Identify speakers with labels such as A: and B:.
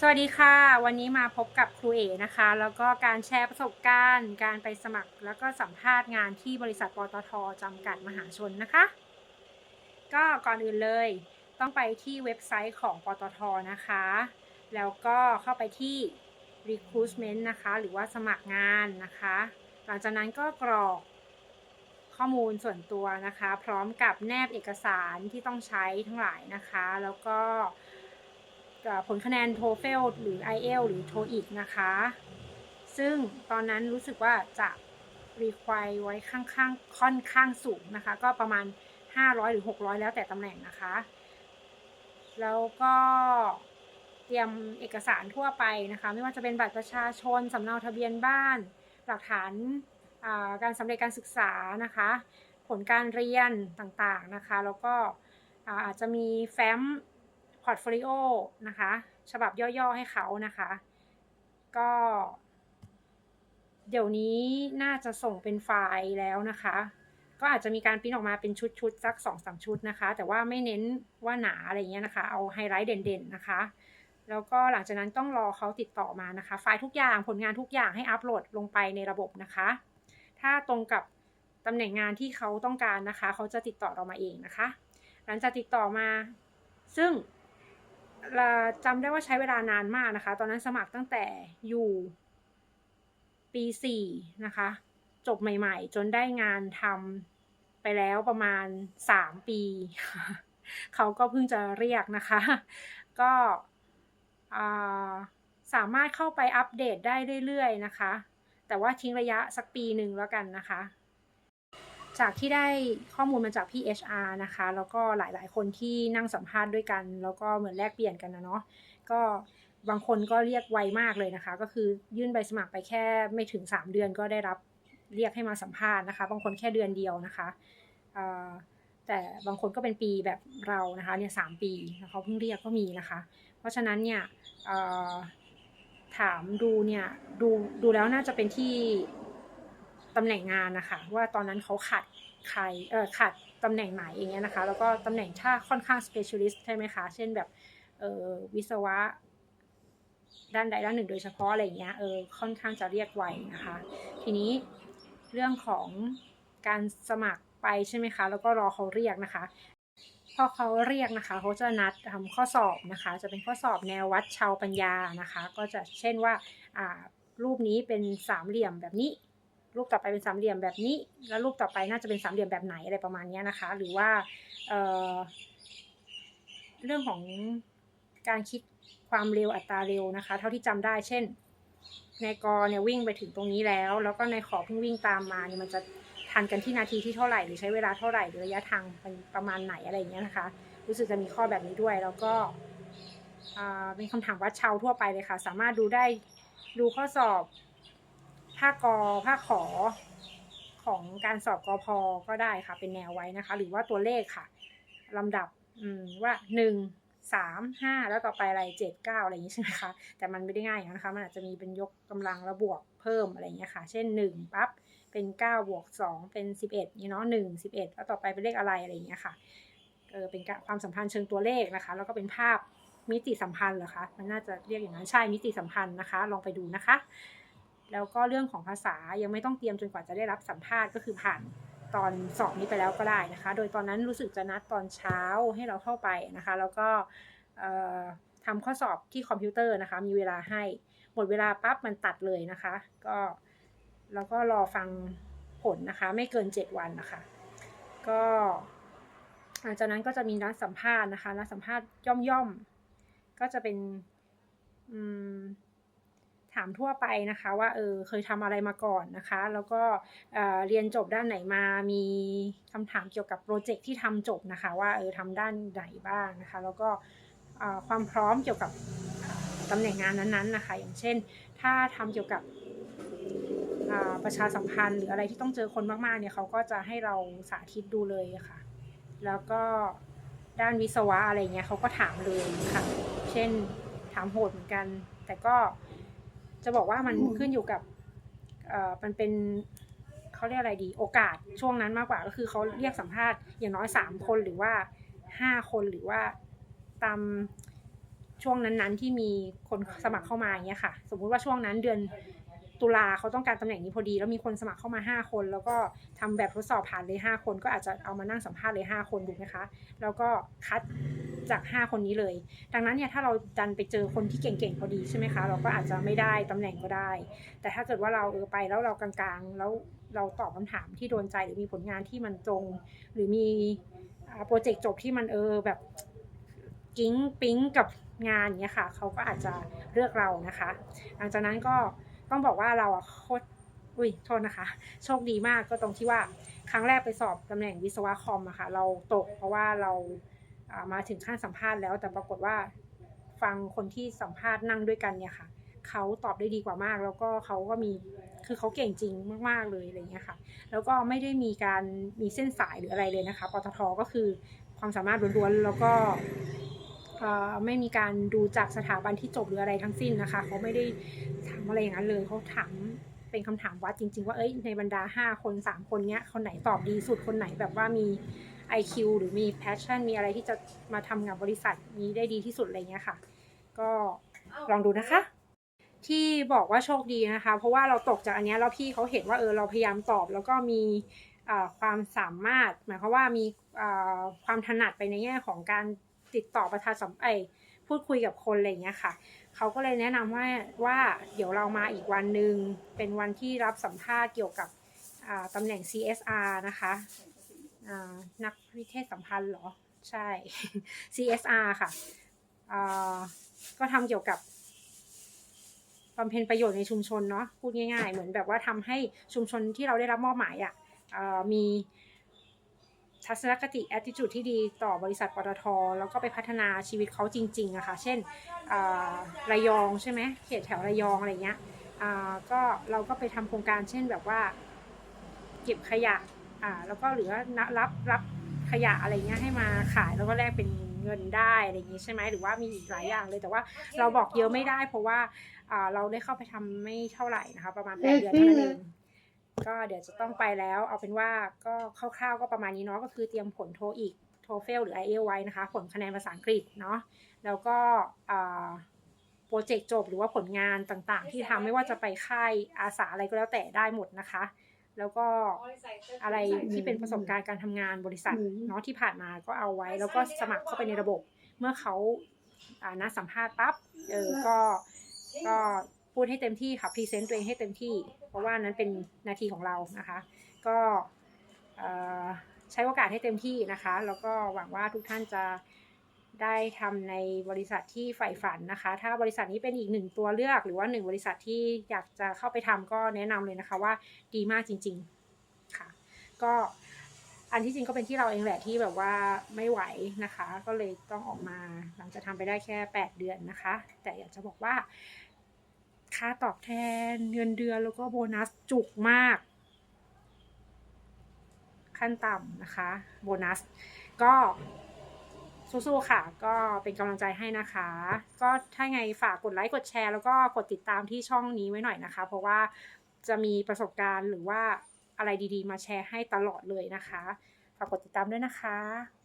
A: สวัสดีค่ะ วันนี้มาพบกับครูเอนะคะ แล้วก็การแชร์ประสบการณ์ การไปสมัครแล้วก็สัมภาษณ์งานที่บริษัทปตทจำกัดมหาชนนะคะ ก็ก่อนอื่นเลย ต้องไปที่เว็บไซต์ของปตทนะคะ แล้วก็เข้าไปที่ recruitment นะคะ หรือว่าสมัครงานนะคะ หลังจากนั้นก็กรอกข้อมูลส่วนตัวนะคะ พร้อมกับแนบเอกสารที่ต้องใช้ทั้งหลายนะคะ แล้วก็ ผลคะแนน TOEFL หรือ IELTS หรือ TOEIC นะคะ ซึ่งตอนนั้นรู้สึกว่าจะ require ไว้ข้างๆ ค่อนข้างสูงนะคะ ก็ประมาณ 500 หรือ 600 แล้วแต่ตำแหน่งนะคะ แล้วก็เตรียมเอกสารทั่วไปนะคะ ไม่ว่าจะเป็นบัตรประชาชนสำเนาทะเบียนบ้าน หลักฐานการสำเร็จการศึกษานะคะ ผลการเรียนต่างๆนะคะ แล้วก็อาจจะมีแฟ้ม อร์ตโฟลิโอนะคะ ฉบับย่อๆให้เขานะคะ ก็ เดี๋ยวนี้น่าจะส่งเป็นไฟล์แล้วนะคะ ก็อาจจะมีการพิมพ์ออกมาเป็นชุดๆสักสองสามชุดนะคะ แต่ว่าไม่เน้นว่าหนาอะไรเงี้ยนะคะ เอาไฮไลท์เด่นๆนะคะ แล้วก็หลังจากนั้นต้องรอเขาติดต่อมานะคะ ไฟล์ทุกอย่างผลงานทุกอย่างให้อัปโหลดลงไปในระบบนะคะ ถ้าตรงกับตำแหน่งงานที่เขาต้องการนะคะ เขาจะติดต่อเรามาเองนะคะ หลังจากติดต่อมา ซึ่ง จำได้ว่าใช้เวลานานมากนะคะ ตอนนั้นสมัครตั้งแต่อยู่ปีสี่นะคะ จบใหม่ๆ จนได้งานทำไปแล้วประมาณสามปี เขาก็เพิ่งจะเรียกนะคะ ก็สามารถเข้าไปอัปเดตได้เรื่อยๆนะคะ แต่ว่าทิ้งระยะสักปีหนึ่งแล้วกันนะคะ จากที่ได้ข้อมูลมาจากพี่ HR นะคะ แล้วก็หลายๆ คนที่นั่งสัมภาษณ์ด้วยกัน แล้วก็เหมือนแลกเปลี่ยนกันนะเนาะก็บางคนก็เรียกไวมากเลยนะคะ ก็คือยื่นใบสมัครไปแค่ไม่ถึง 3 เดือนก็ได้รับเรียกให้มาสัมภาษณ์นะคะ บางคนแค่เดือนเดียวนะคะแต่บางคนก็เป็นปีแบบเรานะคะเนี่ยสปีเขาเพิ่งเรียกก็มีนะคะ เพราะฉะนั้นเนี่ยถามดูเนี่ยดูดูแล้วน่าจะเป็นที่ ตำแหน่งงานนะคะ ว่าตอนนั้นเขาขาดใครเออขาดตำแหน่งไหนอย่างเงี้ยนะคะ แล้วก็ตำแหน่งถ้าค่อนข้าง specialist ใช่ไหมคะ เช่นแบบเออวิศวะ ด้านใดด้านหนึ่งโดยเฉพาะอะไรเงี้ยเออค่อนข้างจะเรียกไวนะคะ ทีนี้เรื่องของการสมัครไปใช่ไหมคะ แล้วก็รอเขาเรียกนะคะพอเขาเรียกนะคะเขาจะนัดทำข้อสอบนะคะ จะเป็นข้อสอบแนววัดชาวปัญญานะคะ ก็จะเช่นว่าอ่ารูปนี้เป็นสามเหลี่ยมแบบนี้ รูปต่อไปเป็นสามเหลี่ยมแบบนี้ แล้วรูปต่อไปน่าจะเป็นสามเหลี่ยมแบบไหนอะไรประมาณนี้นะคะ หรือว่าเเรื่องของการคิดความเร็วอัตราเร็วนะคะ เท่าที่จำได้ เช่น ในกอเนี่ยวิ่งไปถึงตรงนี้แล้ว แล้วก็ในขอเพิ่งวิ่งตามมาเนี่ยมันจะทันกันที่นาทีที่เท่าไหร่หรือใช้เวลาเท่าไหร่หรือระยะทางเป็นประมาณไหนอะไรอย่างเงี้ยนะคะ รู้สึกจะมีข้อแบบนี้ด้วยแล้วก็เป็นคำถามวัดเชาทั่วไปเลยค่ะ สามารถดูได้ดูข้อสอบ ภากอภาขอของการสอบกอพอก็ได้ค่ะ เป็นแนวไว้นะคะ หรือว่าตัวเลขค่ะลำดับว่าหนึ่งสามห้าแล้วต่อไปอะไรเจ็ดเก้าอะไรอย่างนี้ใช่ไหมคะแต่มันไม่ได้ง่ายนะคะมันอาจจะมีเป็นยกกำลังแล้วบวกเพิ่มอะไรอย่างเงี้ยค่ะ เช่นหนึ่งปั๊บเป็นเก้าบวกสองเป็นสิบเอ็ดนี่เนาะหนึ่งสิบเอ็ดแล้วต่อไปเป็นเลขอะไรอะไรอย่างเงี้ยค่ะเออเป็นความสัมพันธ์เชิงตัวเลขนะคะ แล้วก็เป็นภาพมิติสัมพันธ์เหรอคะมันน่าจะเรียกอย่างนั้นใช่มิติสัมพันธ์นะคะ ลองไปดูนะคะ แล้วก็เรื่องของภาษายังไม่ต้องเตรียมจนกว่าจะได้รับสัมภาษณ์ก็คือผ่านตอนสอบนี้ไปแล้วก็ได้นะคะ โดยตอนนั้นรู้สึกจะนัดตอนเช้าให้เราเข้าไปนะคะ แล้วก็ทำข้อสอบที่คอมพิวเตอร์นะคะ มีเวลาให้หมดเวลาปั๊บมันตัดเลยนะคะ ก็แล้วก็รอฟังผลนะคะ ไม่เกิน 7 วันนะคะ ก็หลังจากนั้นก็จะมีนัดสัมภาษณ์นะคะนัดสัมภาษณ์ย่อมๆ ก็จะเป็น อืม ถามทั่วไปนะคะว่าเออเคยทำอะไรมาก่อนนะคะ แล้วก็เรียนจบด้านไหนมามีคำถามเกี่ยวกับโปรเจกต์ที่ทำจบนะคะ ว่าเออทำด้านไหนบ้างนะคะ แล้วก็ความพร้อมเกี่ยวกับตำแหน่งงานนั้นๆนะคะ อย่างเช่น ถ้าทำเกี่ยวกับประชาสัมพันธ์หรืออะไรที่ต้องเจอคนมากๆเนี่ยเขาก็จะให้เราสาธิตดูเลยค่ะ แล้วก็ด้านวิศวะอะไรเงี้ยเขาก็ถามเลยค่ะ เช่นถามโหดเหมือนกัน แต่ก็ จะบอกว่ามันขึ้นอยู่กับเอ่อมันเป็นเขาเรียกอะไรดีโอกาสช่วงนั้นมากกว่าก็คือเขาเรียกสัมภาษณ์อย่างน้อยสามคนหรือว่าห้าคนหรือว่าตามช่วงนั้นๆที่มีคนสมัครเข้ามาอย่างเงี้ยค่ะ สมมุติว่าช่วงนั้นเดือน ตุลาเขาต้องการตำแหน่งนี้พอดี แล้วมีคนสมัครเข้ามาห้าคน แล้วก็ทำแบบทดสอบผ่านเลยห้าคน ก็อาจจะเอามานั่งสัมภาษณ์เลยห้าคนถูกไหมคะ แล้วก็คัดจากห้าคนนี้เลย ดังนั้นเนี่ยถ้าเราดันไปเจอคนที่เก่งๆพอดีใช่ไหมคะ เราก็อาจจะไม่ได้ตำแหน่งก็ได้ แต่ถ้าเกิดว่าเราเออไปแล้วเรากลางๆ แล้วเราตอบคำถามที่โดนใจหรือมีผลงานที่มันตรง หรือมีโปรเจกต์จบที่มันเออแบบกิ้งปิ๊งกับงานเนี้ยค่ะเขาก็อาจจะเลือกเรานะคะ หลังจากนั้นก็ ต้องบอกว่าเราอะโคตรอุ้ยโทษนะคะ โชคดีมากก็ตรงที่ว่าครั้งแรกไปสอบตำแหน่งวิศวะคอมอะค่ะเราตกเพราะว่าเรามาถึงขั้นสัมภาษณ์แล้ว แต่ปรากฏว่าฟังคนที่สัมภาษณ์นั่งด้วยกันเนี่ยค่ะเขาตอบได้ดีกว่ามาก แล้วก็เขาก็มีคือเขาเก่งจริงมากๆเลยอะไรเงี้ยค่ะ แล้วก็ไม่ได้มีการมีเส้นสายหรืออะไรเลยนะคะปตทก็คือความสามารถล้วนๆแล้วก็ ไม่มีการดูจากสถาบันที่จบหรืออะไรทั้งสิ้นนะคะ เขาไม่ได้ถามอะไรอย่างนั้นเลยเขาถามเป็นคำถามวัดจริง ๆ ว่าเอ้ยในบรรดา 5 คน 3 คนเนี้ยคนไหนตอบดีสุดคนไหนแบบว่ามี IQ หรือมี passion มีอะไรที่จะมาทำงานบริษัทนี้ได้ดีที่สุดอะไรเงี้ยค่ะ ก็ลองดูนะคะ ที่บอกว่าโชคดีนะคะ เพราะว่าเราตกจากอันนี้แล้วพี่เขาเห็นว่าเออเราพยายามตอบแล้วก็มีความสามารถ หมายความว่ามีความถนัดไปในแง่ของการ ติดต่อประชาสัมพันธ์เอ้ยพูดคุยกับคนอะไรอย่างเงี้ยค่ะ เขาก็เลยแนะนำว่าว่าเดี๋ยวเรามาอีกวันหนึ่งเป็นวันที่รับสัมภาษณ์เกี่ยวกับอ่าตำแหน่ง CSR นะคะนักวิเทศสัมพันธ์เหรอ ใช่ CSR ค่ะก็ทำเกี่ยวกับบำเพ็ญประโยชน์ในชุมชนเนาะพูดง่ายๆ เหมือนแบบว่าทำให้ชุมชนที่เราได้รับมอบหมายอะเอ่อมี ทัศนคติ attitude ที่ดีต่อบริษัทปตท แล้วก็ไปพัฒนาชีวิตเขาจริงๆอะค่ะ เช่นระยองใช่ไหมเขตแถวระยองอะไรเงี้ยก็เราก็ไปทำโครงการเช่นแบบว่า เก็บขยะอ่าแล้วก็หรือรับรับขยะอะไรเงี้ยให้มาขายแล้วก็แลกเป็นเงินได้อะไรอย่างงี้ใช่ไหมหรือว่ามีอีกหลายอย่างเลยแต่ว่าเราบอกเยอะไม่ได้ เพราะว่าอ่าเราได้เข้าไปทำไม่เท่าไหร่นะคะ ประมาณแปดเดือนเท่านั้นเอง ก็เดี๋ยวจะต้องไปแล้ว เอาเป็นว่าก็คร่าวๆก็ประมาณนี้เนาะก็คือเตรียมผลโทอีกโทเฟลหรือ i อ l ไว้นะคะ ผลคะแนนภาษาอังกฤษเนาะแล้วก็อ่าโปรเจกต์จบหรือว่าผลงานต่างๆ ที่ทำไม่ว่าจะไปค่ายอาสาอะไรก็แล้วแต่ได้หมดนะคะ แล้วก็อะไรที่เป็นประสบการณ์การทำงานบริษัทเนาะที่ผ่านมาก็เอาไว้ แล้วก็สมัครเข้าไปในระบบ เมื่อเขาอ่านัดสัมภาษณ์ปั๊บเออก็ก็ พูดให้เต็มที่ค่ะพรีเซนต์ตัวเองให้เต็มที่ เพราะว่านั้นเป็นนาทีของเรานะคะ ก็ใช้โอกาสให้เต็มที่นะคะ แล้วก็หวังว่าทุกท่านจะได้ทำในบริษัทที่ใฝ่ฝันนะคะ ถ้าบริษัทนี้เป็นอีกหนึ่งตัวเลือกหรือว่าหนึ่งบริษัทที่อยากจะเข้าไปทำก็แนะนำเลยนะคะว่าดีมากจริง ๆค่ะ ก็อันที่จริงก็เป็นที่เราเองแหละที่แบบว่าไม่ไหวนะคะ ก็เลยต้องออกมาหลังจากทำไปได้แค่ 8 เดือนนะคะ แต่อยากจะบอกว่า ค่าตอบแทนเงินเดือนแล้วก็โบนัสจุกมาก ขั้นต่ำนะคะ โบนัส ก็สู้ๆค่ะ ก็เป็นกำลังใจให้นะคะ ก็ถ้าไงฝากกดไลค์กดแชร์ แล้วก็กดติดตามที่ช่องนี้ไว้หน่อยนะคะ เพราะว่าจะมีประสบการณ์หรือว่าอะไรดีๆ มาแชร์ให้ตลอดเลยนะคะ ฝากกดติดตามด้วยนะคะ